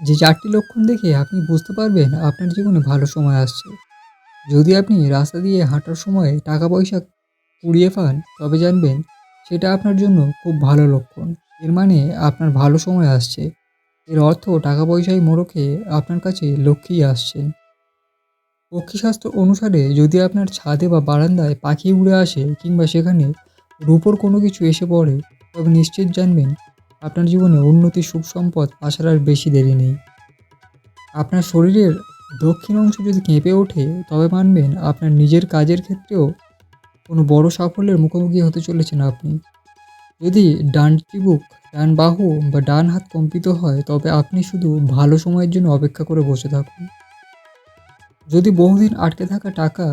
যে চারটি লক্ষণ দেখে আপনি বুঝতে পারবেন আপনার জীবনে ভালো সময় আসছে। যদি আপনি রাস্তা দিয়ে হাঁটার সময় টাকা পয়সা কুড়িয়ে পান, তবে জানবেন সেটা আপনার জন্য খুব ভালো লক্ষণ। এর মানে আপনার ভালো সময় আসছে। এর অর্থ টাকা পয়সায় মোড়কে আপনার কাছে লক্ষ্মী আসছেন পক্ষীশাস্ত্র অনুসারে যদি আপনার ছাদে বা বারান্দায় পাখি উড়ে আসে কিংবা সেখানে রূপোর কোনো কিছু এসে পড়ে, তবে নিশ্চিত জানবেন আপনার জীবনে উন্নতি সুখ সম্পদ আসার আর বেশি দেরি নেই। আপনার শরীরের দক্ষিণ অংশ যদি কেঁপে ওঠে, তবে মানবেন আপনার নিজের কাজের ক্ষেত্রেও কোনো বড় সাফল্যের মুখোমুখি হতে চলেছেন আপনি। যদি ডান চিবুক ডান বাহু বা ডান হাত কম্পিত হয়, তবে আপনি শুধু ভালো সময়ের জন্য অপেক্ষা করে বসে থাকুন। যদি বহুদিন আটকে থাকা টাকা,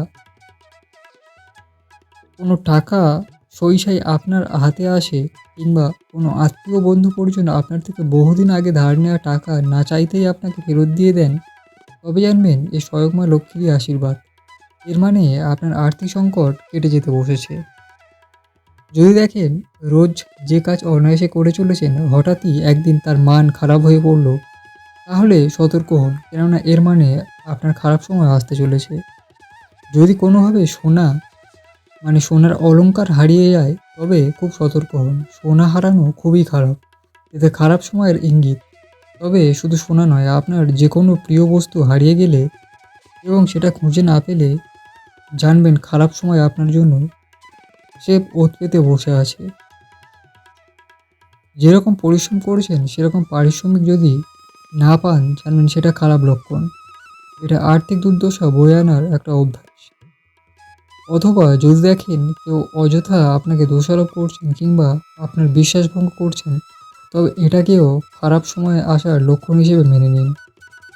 কোনো টাকা সইসাই আপনার হাতে আসে কিংবা কোনো আত্মীয় বন্ধু পরিজন আপনার থেকে বহুদিন আগে ধার নেওয়া টাকা না চাইতেই আপনাকে ফেরত দিয়ে দেন, তবে জানবেন এ স্বয়ংমা লক্ষ্মীরই আশীর্বাদ। এর মানে আপনার আর্থিক সংকট কেটে যেতে বসেছে। যদি দেখেন রোজ যে কাজ অনায়াসে করে চলেছেন, হঠাৎই একদিন তার মান খারাপ হয়ে পড়ল, তাহলে সতর্ক হন, কেননা এর মানে আপনার খারাপ সময় আসতে চলেছে। যদি কোনোভাবে সোনা মানে সোনার অলংকার হারিয়ে যায়, তবে খুব সতর্ক হন সোনা হারানো খুবই খারাপ। এতে খারাপ সময়ের ইঙ্গিত। তবে শুধু সোনা নয়, আপনার যে কোনো প্রিয় বস্তু হারিয়ে গেলে এবং সেটা খুঁজে না পেলে জানবেন খারাপ সময় আপনার জন্য সে ওত পেতে বসে আছে। যেরকম পরিশ্রম করেছেন, সেরকম পারিশ্রমিক যদি না পান, জানবেন সেটা খারাপ লক্ষণ। এটা আর্থিক দুর্দশা বয়ে আনার একটা অভ্যাস। অথবা যদি দেখেন কেউ অযথা আপনাকে দোষারোপ করছেন কিংবা আপনার বিশ্বাসভঙ্গ করছেন, তবে এটাকেও খারাপ সময়ে আসার লক্ষণ হিসেবে মেনে নিন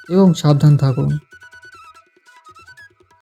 এবং সাবধান থাকুন।